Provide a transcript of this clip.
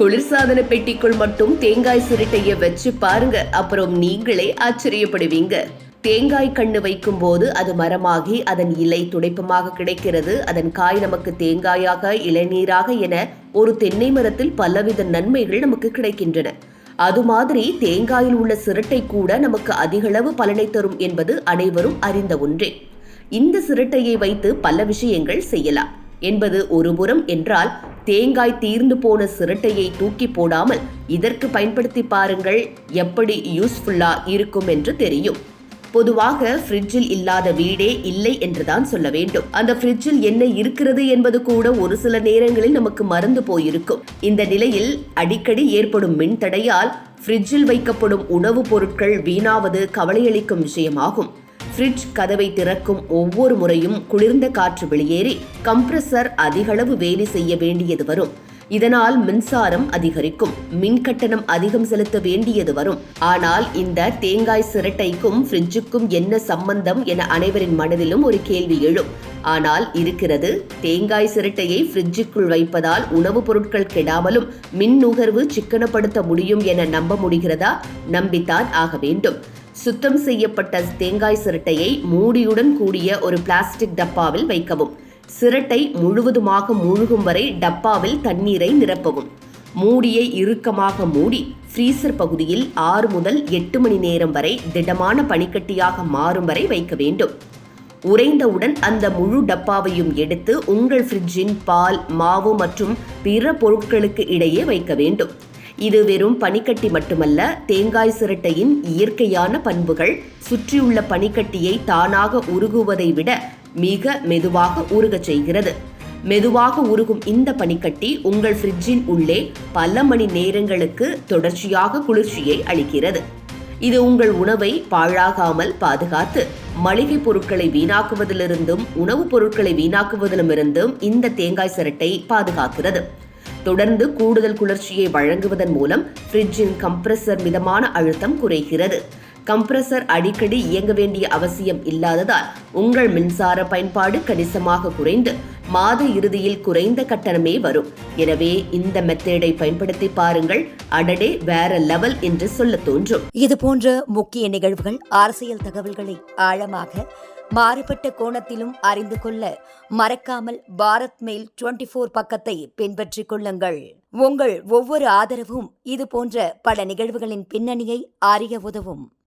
குளிர்சாதன பெட்டிக்குள் மட்டும் தேங்காய் சிரட்டைய வச்சு பாருங்க. அப்புறம் நீங்களே ஆச்சரியப்படுவீங்க. தேங்காய் கண்ணு வைக்கும் போது அது மரமாகி அதன் இலை துடைப்பமாக கிடைக்கிறது. அதன் காய் நமக்கு தேங்காயாக இளநீராக என ஒரு தென்னை மரத்தில் பலவித நன்மைகள் நமக்கு கிடைக்கின்றன. அது மாதிரி தேங்காயில் உள்ள சிரட்டை கூட நமக்கு அதிகளவு பலனை தரும் என்பது அனைவரும் அறிந்த ஒன்றே. இந்த சிரட்டையை வைத்து பல விஷயங்கள் செய்யலாம். என்பது ஒருபுறம் என்றால் தேங்காய் தீர்ந்து போன சிரட்டையை தூக்கி போடாமல் இதற்கு பயன்படுத்தி பாருங்கள் எப்படி யூஸ்ஃபுல்லா இருக்கும் என்று தெரியும். பொதுவாக ஃப்ரிட்ஜில் இல்லாத வீடே இல்லை என்றுதான் சொல்ல வேண்டும். அந்த ஃப்ரிட்ஜில் என்ன இருக்கிறது என்பது கூட ஒரு சில நேரங்களில் நமக்கு மறந்து போயிருக்கும். இந்த நிலையில் அடிக்கடி ஏற்படும் மின் தடையால் ஃப்ரிட்ஜில் வைக்கப்படும் உணவுப் பொருட்கள் வீணாவது கவலையளிக்கும் விஷயமாகும். ஃப்ரிட்ஜ் கதவை திறக்கும் ஒவ்வொரு முறையும் குளிர்ந்த காற்று வெளியேறி கம்ப்ரஸர் அதிகளவு வேலை செய்ய வேண்டியது வரும். இதனால் மின்சாரம் அதிகரிக்கும் மின் கட்டணம் அதிகம் செலுத்த வேண்டியது வரும். ஆனால் இந்த தேங்காய் சிரட்டைக்கும் ஃப்ரிட்ஜுக்கும் என்ன சம்பந்தம் என அனைவரின் மனதிலும் ஒரு கேள்வி எழும். ஆனால் இருக்கிறது தேங்காய் சிரட்டையை ஃப்ரிட்ஜுக்குள் வைப்பதால் உணவுப் பொருட்கள் கெடாமலும் மின் நுகர்வு சிக்கனப்படுத்த முடியும் என நம்ப முடிகிறதா? நம்பித்தான் ஆக வேண்டும். சுத்தம் செய்யப்பட்ட தேங்காய் சிரட்டையை மூடியுடன் கூடிய ஒரு பிளாஸ்டிக் டப்பாவில் வைக்கவும். சிரட்டை முழுவதுமாக மூழ்கும் வரை டப்பாவில் தண்ணீரை நிரப்பவும். மூடியை இறுக்கமாக மூடி ஃப்ரீசர் பகுதியில் ஆறு முதல் எட்டு மணி நேரம் வரை திடமான பனிக்கட்டியாக மாறும் வரை வைக்க வேண்டும். உறைந்தவுடன் அந்த முழு டப்பாவையும் எடுத்து உங்கள் ஃப்ரிட்ஜின் பால் மாவு மற்றும் பிற பொருட்களுக்கு இடையே வைக்க வேண்டும். இது வெறும் பனிக்கட்டி மட்டுமல்ல தேங்காய் சிரட்டையின் இயற்கையான பண்புகள் சுற்றியுள்ள பனிக்கட்டியை தானாக உருகுவதை விட மிக மெதுவாக உருகச் செய்கிறது. மெதுவாக உருகும் இந்த பனிக்கட்டி உங்கள் ஃப்ரிட்ஜின் உள்ளே பல மணி நேரங்களுக்கு தொடர்ச்சியாக குளிர்ச்சியை அளிக்கிறது. இது உங்கள் உணவை பாழாகாமல் பாதுகாத்து மளிகை பொருட்களை வீணாக்குவதிலிருந்தும் உணவுப் பொருட்களை வீணாக்குவதிலுமிருந்தும் இந்த தேங்காய் சிரட்டை பாதுகாக்கிறது. தொடர்ந்து கூடுதல் குளிர்ச்சியை வழங்குவதன் மூலம் ஃப்ரிட்ஜின் கம்ப்ரஸர் மிதமான அழுத்தம் குறைகிறது. கம்ப்ரஸர் அடிக்கடி இயங்க வேண்டிய அவசியம் இல்லாததால் உங்கள் மின்சார பயன்பாடு கணிசமாக குறைந்து மாத இறுதியில் குறைந்த கட்டணமே வரும். எனவே இந்த மெத்தேடை பயன்படுத்தி பாருங்கள். அடடே வேற லெவல் என்று சொல்ல தோன்றும். இது போன்ற முக்கிய நிகழ்வுகள் அரசியல் தகவல்களை ஆழமாக மாறுபட்ட கோணத்திலும் அறிந்து கொள்ள மறக்காமல் பாரத் மெயில் டுவெண்ட்டி ஃபோர் பக்கத்தை பின்பற்றிக் கொள்ளுங்கள். உங்கள் ஒவ்வொரு ஆதரவும் இது போன்ற பல நிகழ்வுகளின் பின்னணியை அறிய உதவும்.